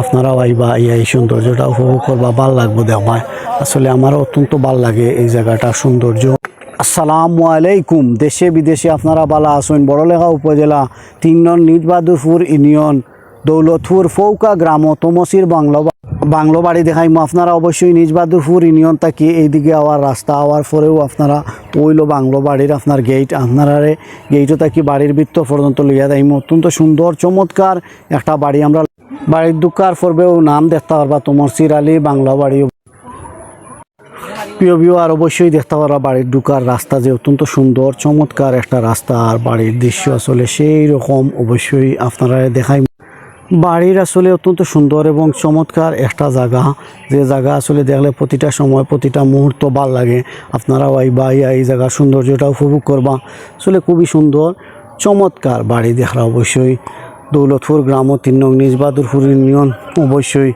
আপনারাও আইবা আইয়া এই সৌন্দর্যটা উপভোগ করবা, ভালো লাগবো দেখবায় আসলে আমার অত্যন্ত ভালো লাগে এই জায়গাটা সৌন্দর্য। আসসালামু আলাইকুম। দেশে বিদেশে আপনারা বালা আসুন বড়লেখা উপজেলা তিন নং নিদবাদুরপুর ইউনিয়ন, দৌলতপুর ফৌকা গ্রাম, তমসির বাংলো বাংলো বাড়ি দেখাইম। আপনারা অবশ্যই নিজবাদুরপুর ইউনিয়ন থাকি, এইদিকে আওয়ার রাস্তা আওয়ার পরেও আপনারা ওইলো বাংলো বাড়ির আপনার গেট আপনারা গেটও থাকি, বাড়ির বৃত্ত পর্যন্ত লইয়া যাইম। অত্যন্ত সুন্দর, চমৎকার একটা বাড়ি আমরা বাড়ির দুকার পর্বেও নাম দেখতে পারবা তমসির আলী বাংলা বাড়ি প্রিয় ভিউ আর অবশ্যই দেখতে পারা বাড়ির ঢুকার রাস্তা যে অত্যন্ত সুন্দর, চমৎকার একটা রাস্তা, আর বাড়ির দৃশ্য আসলে সেই রকম, অবশ্যই আপনারা দেখাই। বাড়ির আসলে অত্যন্ত সুন্দর এবং চমৎকার একটা জায়গা। যে জায়গা আসলে দেখলে প্রতিটা সময়, প্রতিটা মুহূর্ত ভালো লাগে। আপনারাও এই বা এই জায়গার সৌন্দর্যটা উপভোগ করবা। আসলে খুবই সুন্দর, চমৎকার বাড়ি দেখা অবশ্যই। দৌলতপুর গ্রাম ও তিন নং নিজবাদুরপুর ইউনিয়ন অবশ্যই।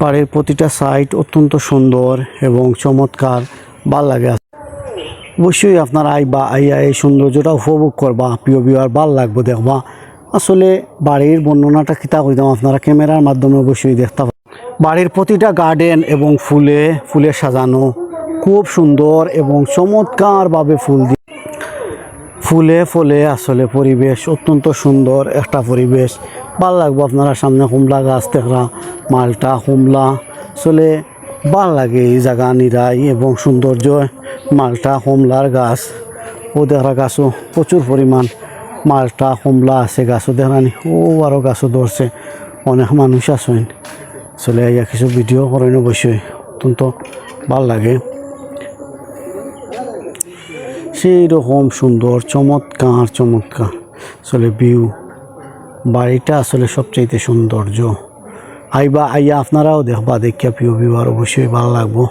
পাড়ের প্রতিটা সাইট অত্যন্ত সুন্দর এবং চমৎকার, ভালো লাগে অবশ্যই আপনারা আইবা আইয়া এই সৌন্দর্যটা উপভোগ করবা, প্রিয় বিয়ার ভালো লাগবে দেখবা। আসলে বাড়ির বর্ণনাটা কিতা কইতাম আপনারা, ক্যামেরার মাধ্যমে অবশ্যই দেখতে পাবেন বাড়ির প্রতিটা গার্ডেন এবং ফুলে ফুলে সাজানো, খুব সুন্দর এবং চমৎকারভাবে ফুল দিয়ে ফুলে ফলে আসলে পরিবেশ অত্যন্ত সুন্দর একটা পরিবেশ। ভালো লাগবো আপনারা সামনে কুমলা গাছ দেখরা, মালটা কুমলা আসলে ভালো লাগে এই জায়গা নিরাই এবং সৌন্দর্য, মালটা কমলার গাছ। ও দেখা গাছও প্রচুর পরিমাণ। মালটা কমলা আছে গাছও দেখানি ও আরও গাছও ধরছে। অনেক মানুষ আছেন। আসলে ইয়া কিছু ভিডিও করেন অবশ্যই। অত্যন্ত ভালো লাগে। সেই রকম সুন্দর, চমৎকার চমৎকার। আসলে ভিউ বাড়িটা আসলে সবচাইতে সৌন্দর্য। আইবা, আইয়া, আপনারাও দেখবা, দেখিয়া ভিউ আর অবশ্যই ভালো লাগবো।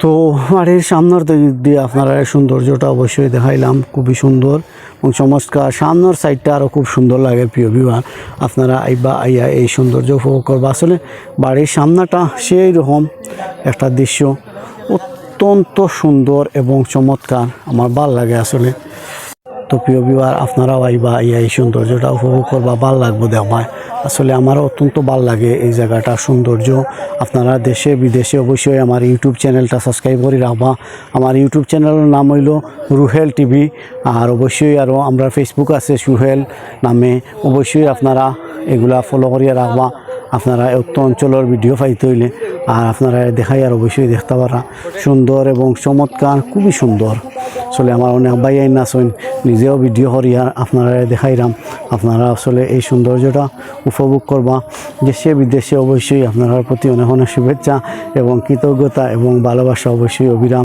তো, বাড়ির সামনের দিক দিয়ে আপনারা সৌন্দর্যটা অবশ্যই দেখাইলাম, খুবই সুন্দর এবং চমৎকার। সামনের সাইডটা আরও খুব সুন্দর লাগে প্রিয় বিবাহ আপনারা আইবা, আইয়া এই সৌন্দর্য উপভোগ করবা। আসলে বাড়ির সামনাটা সেই রকম একটা দৃশ্য। অত্যন্ত সুন্দর এবং চমৎকার। আমার ভালো লাগে আসলে। তো প্রিয় বিবার আপনারাও আইবা আইয়া এই সৌন্দর্যটা উপভোগ করবা, ভালো লাগবো দেখবায় আসলে আমার অত্যন্ত ভালো লাগে এই জায়গাটার সৌন্দর্য। আপনারা দেশে, বিদেশে অবশ্যই আমার ইউটিউব চ্যানেলটা সাবস্ক্রাইব করে রাখবা। আমার ইউটিউব চ্যানেলের নাম হইল রুহেল টিভি। আর অবশ্যই আরও আমরা ফেসবুক আছে সুহেল নামে। অবশ্যই আপনারা এগুলা ফলো করিয়া রাখবা। আপনারা উত্তর অঞ্চলের ভিডিও পাইতে হইলে। আর আপনারা দেখাই আর অবশ্যই দেখতে পারা। সুন্দর এবং চমৎকার, খুবই সুন্দর। আসলে আমার অনেক ভাই আইন আছেন, নিজেও ভিডিও করিয়া আপনারা দেখাইলাম আপনারা আসলে এই সৌন্দর্যটা উপভোগ করবা। দেশে, বিদেশে অবশ্যই আপনার প্রতি অনেক অনেক শুভেচ্ছা এবং কৃতজ্ঞতা এবং ভালোবাসা অবশ্যই অবিরাম।